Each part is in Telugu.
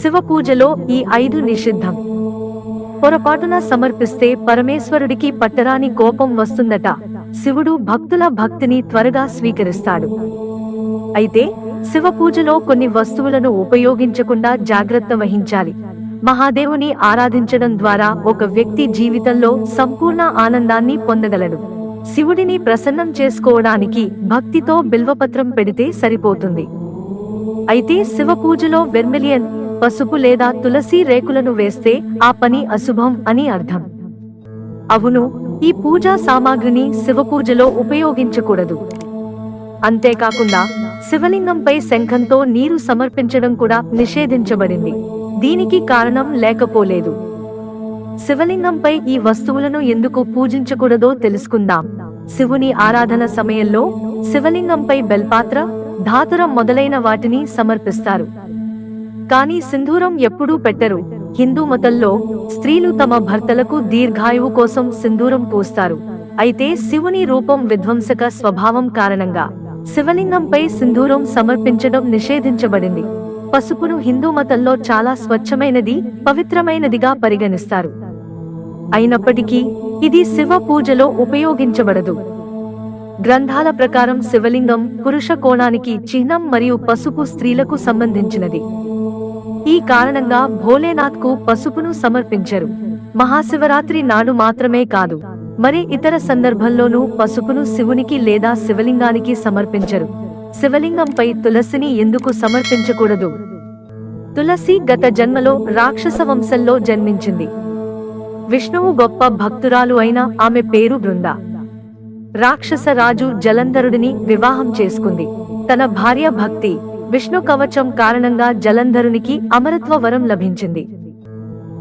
శివ పూజలో ఈ ఐదు నిషిద్ధం. పొరపాటున సమర్పిస్తే పరమేశ్వరుడికి పట్టరాని కోపం వస్తుందట. శివుడు భక్తుల భక్తిని త్వరగా స్వీకరిస్తాడు. అయితే శివ పూజలో కొన్ని వస్తువులను ఉపయోగించకుండా జాగ్రత్త వహించాలి. మహాదేవుని ఆరాధించడం ద్వారా ఒక వ్యక్తి జీవితంలో సంపూర్ణ ఆనందాన్ని పొందగలడు. శివుడిని ప్రసన్నం చేసుకోవడానికి భక్తితో బిల్వపత్రం పెడితే సరిపోతుంది. అయితే శివ పూజలో వెర్మిలియన్ పసుపు లేదా తులసి రేకులను వేస్తే ఆ పని అశుభం అని అర్థం. అవును ఈ పూజా సామాగ్రిని శివపూజలో ఉపయోగించకూడదు. అంతేకాకుండా శివలింగంపై శంఖంతో నీరు సమర్పించడం కూడా నిషేధించబడింది. దీనికి కారణం లేకపోలేదు. శివలింగంపై ఈ వస్తువులను ఎందుకు పూజించకూడదో తెలుసుకుందాం. శివుని ఆరాధన సమయంలో శివలింగంపై బెల్పాత్ర ధాతురం మొదలైన వాటిని సమర్పిస్తారు. కానీ సింధూరం ఎప్పుడూ పెట్టరు. హిందూ మతంలో స్త్రీలు తమ భర్తలకు దీర్ఘాయువు కోసం సింధూరం పూస్తారు. అయితే శివుని రూపం విధ్వంసక స్వభావం కారణంగా శివలింగంపై సింధూరం సమర్పించడం నిషేధించబడింది. పసుపును హిందూ మతంలో చాలా స్వచ్ఛమైనది పవిత్రమైనదిగా పరిగణిస్తారు. అయినప్పటికీ ఇది శివ పూజలో ఉపయోగించబడదు. గ్రంథాల ప్రకారం శివలింగం పురుష కోణానికి చిహ్నం మరియు పసుపు స్త్రీలకు సంబంధించినది. ఈ కారణంగా భోలేనాథ్కు పసుపును సమర్పించరు. మహాశివరాత్రి నాడు మాత్రమే కాదు మరి ఇతర సందర్భంలోనూ పసుపును శివునికి లేదా శివలింగానికి సమర్పించరు. శివలింగంపై తులసిని ఎందుకు సమర్పించకూడదు? తులసి గత జన్మలో రాక్షస వంశంలో జన్మించింది. విష్ణువు గొప్ప భక్తురాలు అయిన ఆమె పేరు బృంద. రాక్షస రాజు జలంధరుడిని వివాహం చేసుకుంది. తన భార్య భక్తి విష్ణు కవచం కారణంగా జలంధరునికి అమరత్వ వరం లభించింది.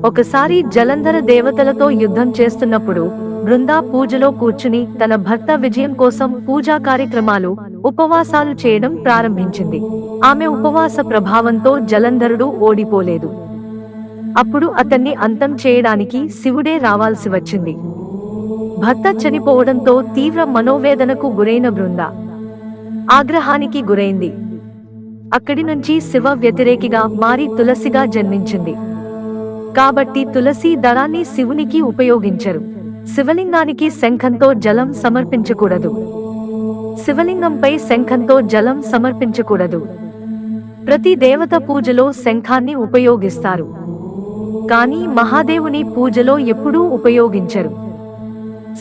ఒకసారి జలంధర దేవతలతో యుద్ధం చేస్తున్నప్పుడు బృందా పూజలో కూర్చుని తన భర్త విజయం కోసం పూజా కార్యక్రమాలు ఉపవాసాలు చేయడం ప్రారంభించింది. ఆమె ఉపవాస ప్రభావంతో జలంధరుడు ఓడిపోలేదు. అప్పుడు అతన్ని అంతం చేయడానికి శివుడే రావాల్సి వచ్చింది. భర్త చనిపోవడంతో తీవ్ర మనోవేదనకు గురైన బృంద ఆగ్రహానికి గురైంది. అక్కడి నుంచి శివ వ్యతిరేకిగా మారి తులసిగా జన్మించింది. కాబట్టి తులసి దళాన్ని శివునికి ఉపయోగించరు. శివలింగానికి శంఖంతో జలం సమర్పించకూడదు. శివలింగంపై శంఖంతో జలం సమర్పించకూడదు. ప్రతి దేవత పూజలో శంఖాన్ని ఉపయోగిస్తారు. కానీ మహాదేవుని పూజలో ఎప్పుడూ ఉపయోగించరు.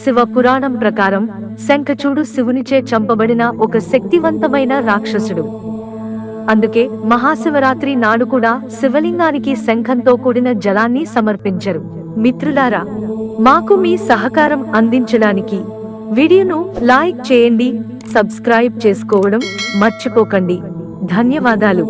శివ పురాణం ప్రకారం శంఖచూడు శివునిచే చంపబడిన ఒక శక్తివంతమైన రాక్షసుడు. అందుకే మహాశివరాత్రి నాడు కూడా శివలింగానికి శంఖంతో కూడిన జలాన్ని సమర్పించరు. మిత్రులారా మాకు మీ సహకారం అందించడానికి వీడియోను లైక్ చేయండి సబ్స్క్రైబ్ చేసుకోవడం మర్చిపోకండి. ధన్యవాదాలు.